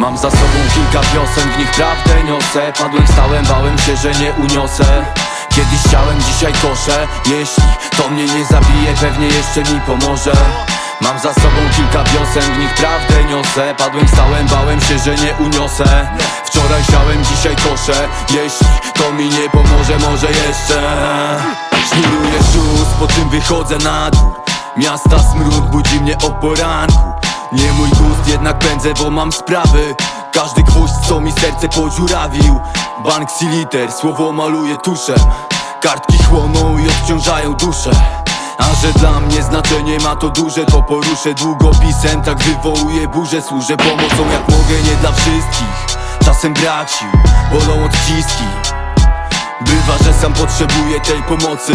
Mam za sobą kilka wiosen, w nich prawdę niosę. Padłem, stałem, bałem się, że nie uniosę. Kiedyś chciałem, dzisiaj koszę. Jeśli to mnie nie zabije, pewnie jeszcze mi pomoże. Mam za sobą kilka wiosen, w nich prawdę niosę. Padłem, stałem, bałem się, że nie uniosę. Wczoraj siałem, dzisiaj koszę. Jeśli to mi nie pomoże, może jeszcze. Sznuruję szóst, po czym wychodzę na dwór Miasta. Smród budzi mnie o poranku Nie mój gust, jednak pędzę, bo mam sprawy. Każdy gwóźdź, co mi serce podziurawił. Bank liter, słowo maluje tuszem Kartki chłoną i odciążają duszę. A że dla mnie znaczenie ma to duże To poruszę długopisem, tak wywołuję burzę Służę pomocą jak mogę, nie dla wszystkich. Czasem brak sił, bolą odciski Bywa, że sam potrzebuję tej pomocy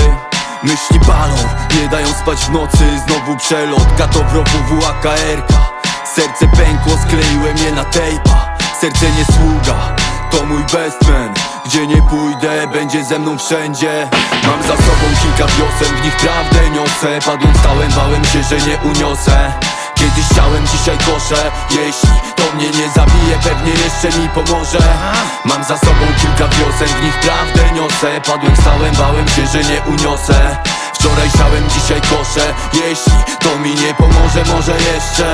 Myśli palą, nie dają spać w nocy. Znowu przelot, katowrowu WAKR-ka Serce pękło, skleiłem je na tejpa. Serce nie sługa, to mój bestman Gdzie nie pójdę, będzie ze mną wszędzie. Mam za sobą kilka wiosen, w nich prawdę niosę. Padłem, stałem, bałem się, że nie uniosę Kiedyś chciałem, dzisiaj koszę Jeśli to mnie nie zabije, pewnie jeszcze mi pomoże. Mam za sobą kilka wiosen, w nich prawdę niosę. Padłem, stałem, bałem się, że nie uniosę. Wczoraj siałem, dzisiaj koszę Jeśli to mi nie pomoże, może jeszcze.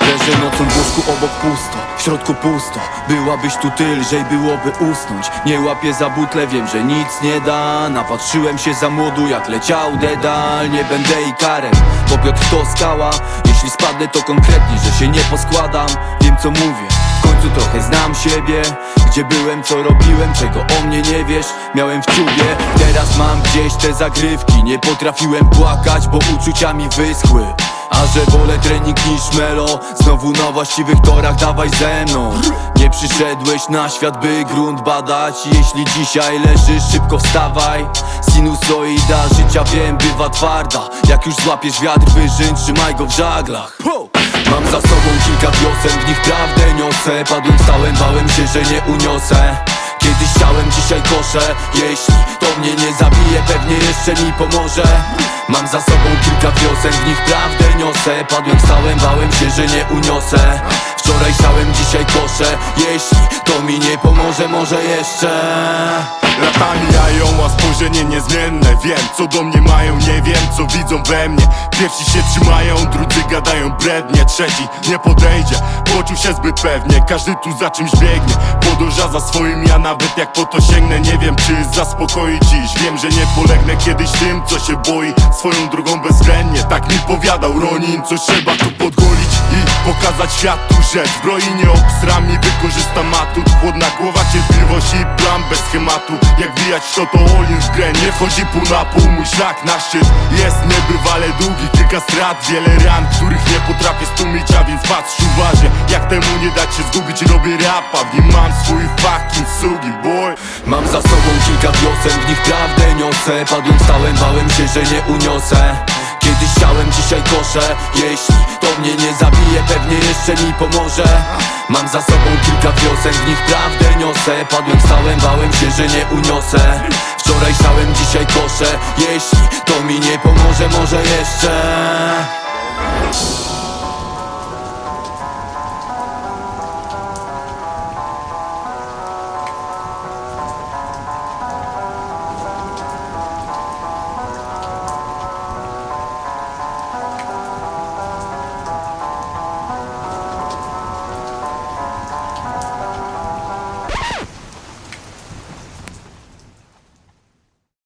Leżę nocą w łóżku obok pusto W środku pusto. Byłabyś tu ty, lżej byłoby usnąć. Nie łapię za butle, wiem, że nic nie da. Napatrzyłem się za młodu, jak leciał dedal. Nie będę i karem, bo Piotr to skała Jeśli spadnę, to konkretnie, że się nie poskładam. Wiem, co mówię. W końcu trochę znam siebie. Gdzie byłem, co robiłem, czego o mnie nie wiesz. Miałem w czubie, teraz mam gdzieś te zagrywki. Nie potrafiłem płakać, bo uczucia mi wyschły a że wolę trening niż melo? Znowu na właściwych torach, dawaj ze mną. Nie przyszedłeś na świat, by grunt badać. Jeśli dzisiaj leżysz, szybko wstawaj. Sinusoida życia wiem, bywa twarda. Jak już złapiesz wiatr, wyżyn, trzymaj go w żaglach. Mam za sobą kilka wiosen, w nich prawdę niosę. Padłem, stałem, bałem się, że nie uniosę. Kiedyś chciałem, dzisiaj koszę. Jeśli to mnie nie zabije, pewnie jeszcze mi pomoże. Mam za sobą kilka wiosen, w nich prawdę niosę. Padłem, stałem, bałem się, że nie uniosę. Wczoraj chciałem, dzisiaj koszę. Jeśli to mi nie pomoże, może jeszcze. Lata mijają, a spojrzenie niezmienne. Wiem, co do mnie mają, nie wiem, co widzą we mnie. Pierwsi się trzymają, drudzy gadają brednie. Trzeci nie podejdzie, poczuł się zbyt pewnie. Każdy tu za czymś biegnie, podąża za swoim Ja nawet jak po to sięgnę, nie wiem, czy zaspokoi dziś. Wiem, że nie polegnę kiedyś tym, co się boi. Swoją drogą bezwzględnie, tak mi powiadał Ronin. Coś trzeba tu podgolić i pokazać światu, że zbroi nie obsrami Wykorzystam atut, chłodna głowa, cierpliwość i plan bez schematu. Jak wijać to to w grę, nie wchodzi pół na pół Mój szlak na szczyt. Jest niebywale długi Kilka strat, wiele ran, których nie potrafię stłumić A więc patrz uważnie, jak temu nie dać się zgubić Robię rapa, w nim mam swój fucking sugi boy. Mam za sobą kilka wiosen, w nich prawdę niosę. Padłem, stałem, bałem się, że nie uniosę. Kiedyś chciałem, dzisiaj koszę. Jeśli mnie nie zabije, pewnie jeszcze mi pomoże. Mam za sobą kilka wiosen, w nich prawdę niosę. Padłem, stałem, bałem się, że nie uniosę. Wczoraj siałem, dzisiaj koszę. Jeśli to mi nie pomoże, może jeszcze